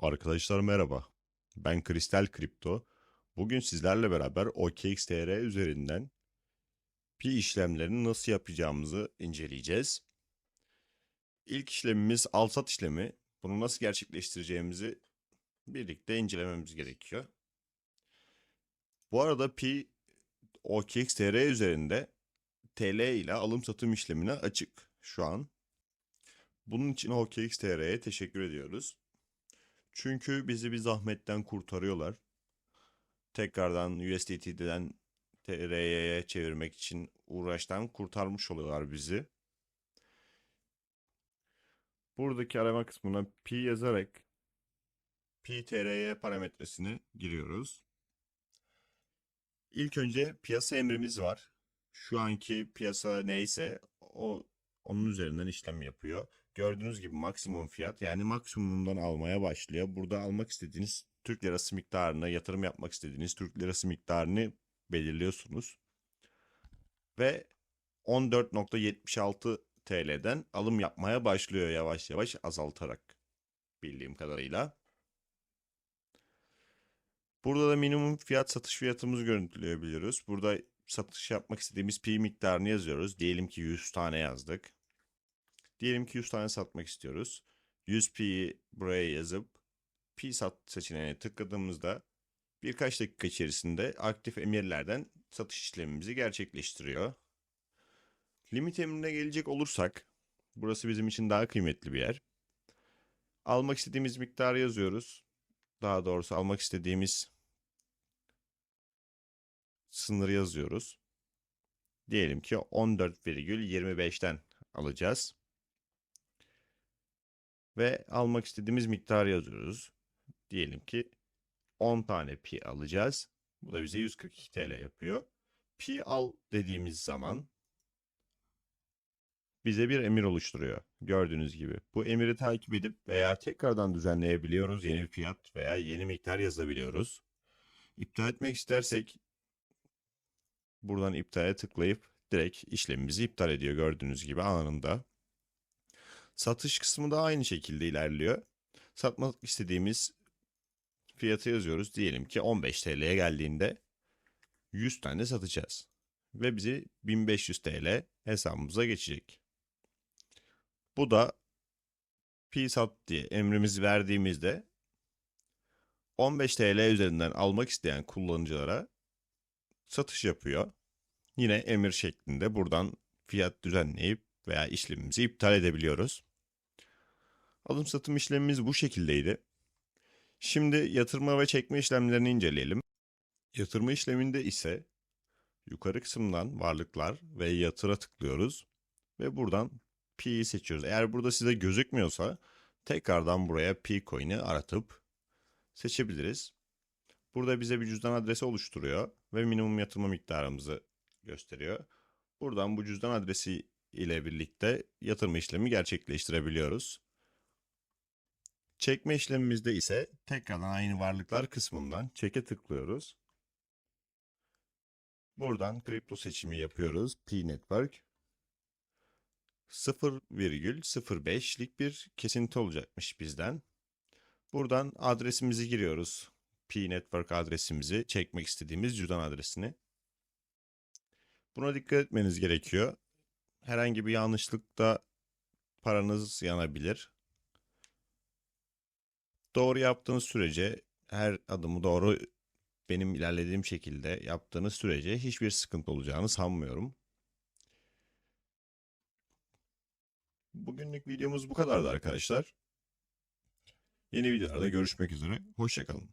Arkadaşlar merhaba. Ben Kristal Kripto. Bugün sizlerle beraber OKXTR üzerinden pi işlemlerini nasıl yapacağımızı inceleyeceğiz. İlk işlemimiz al-sat işlemi. Bunu nasıl gerçekleştireceğimizi birlikte incelememiz gerekiyor. Bu arada pi OKXTR üzerinde TL ile alım satım işlemine açık şu an. Bunun için OKXTR'ye teşekkür ediyoruz. Çünkü bizi bir zahmetten kurtarıyorlar. Tekrardan USDT'den TR'ye çevirmek için uğraştan kurtarmış oluyorlar bizi. Buradaki arama kısmına pi yazarak pi TRY parametresini giriyoruz. İlk önce piyasa emrimiz var. Şu anki piyasa neyse o onun üzerinden işlem yapıyor. Gördüğünüz gibi maksimum fiyat yani maksimumdan almaya başlıyor. Burada almak istediğiniz Türk lirası miktarını, yatırım yapmak istediğiniz Türk lirası miktarını belirliyorsunuz. Ve 14.76 TL'den alım yapmaya başlıyor yavaş yavaş azaltarak bildiğim kadarıyla. Burada da minimum fiyat satış fiyatımızı görüntüleyebiliyoruz. Burada satış yapmak istediğimiz pi miktarını yazıyoruz. Diyelim ki 100 tane yazdık. Diyelim ki 100 tane satmak istiyoruz. 100 pi'yi buraya yazıp pi sat seçeneğine tıkladığımızda birkaç dakika içerisinde aktif emirlerden satış işlemimizi gerçekleştiriyor. Limit emrine gelecek olursak burası bizim için daha kıymetli bir yer. Almak istediğimiz miktarı yazıyoruz. Daha doğrusu almak istediğimiz sınırı yazıyoruz. Diyelim ki 14,25'ten alacağız. Ve almak istediğimiz miktarı yazıyoruz. Diyelim ki 10 tane pi alacağız. Bu da bize 142 TL yapıyor. Pi al dediğimiz zaman bize bir emir oluşturuyor. Gördüğünüz gibi. Bu emiri takip edip veya tekrardan düzenleyebiliyoruz. Yeni bir fiyat veya yeni miktar yazabiliyoruz. İptal etmek istersek buradan iptale tıklayıp direkt işlemimizi iptal ediyor gördüğünüz gibi anında. Satış kısmı da aynı şekilde ilerliyor. Satmak istediğimiz fiyatı yazıyoruz. Diyelim ki 15 TL'ye geldiğinde 100 tane satacağız. Ve bizi 1500 TL hesabımıza geçecek. Bu da pi sat diye emrimizi verdiğimizde 15 TL üzerinden almak isteyen kullanıcılara satış yapıyor. Yine emir şeklinde buradan fiyat düzenleyip veya işlemimizi iptal edebiliyoruz. Alım satım işlemimiz bu şekildeydi. Şimdi yatırma ve çekme işlemlerini inceleyelim. Yatırma işleminde ise yukarı kısımdan varlıklar ve yatıra tıklıyoruz ve buradan Pi'yi seçiyoruz. Eğer burada size gözükmüyorsa tekrardan buraya P coin'i aratıp seçebiliriz. Burada bize bir cüzdan adresi oluşturuyor ve minimum yatırma miktarımızı gösteriyor. Buradan bu cüzdan adresi ile birlikte yatırma işlemi gerçekleştirebiliyoruz. Çekme işlemimizde ise tekrardan aynı varlıklar kısmından çeke tıklıyoruz. Buradan kripto seçimi yapıyoruz. P-Network. 0,05'lik bir kesinti olacakmış bizden. Buradan adresimizi giriyoruz. P-Network adresimizi çekmek istediğimiz cüzdan adresini. Buna dikkat etmeniz gerekiyor. Herhangi bir yanlışlıkta paranız yanabilir. Doğru yaptığınız sürece her adımı doğru benim ilerlediğim şekilde yaptığınız sürece hiçbir sıkıntı olacağını sanmıyorum. Bugünlük videomuz bu kadardı arkadaşlar. Yeni videolarda görüşmek üzere. Hoşçakalın.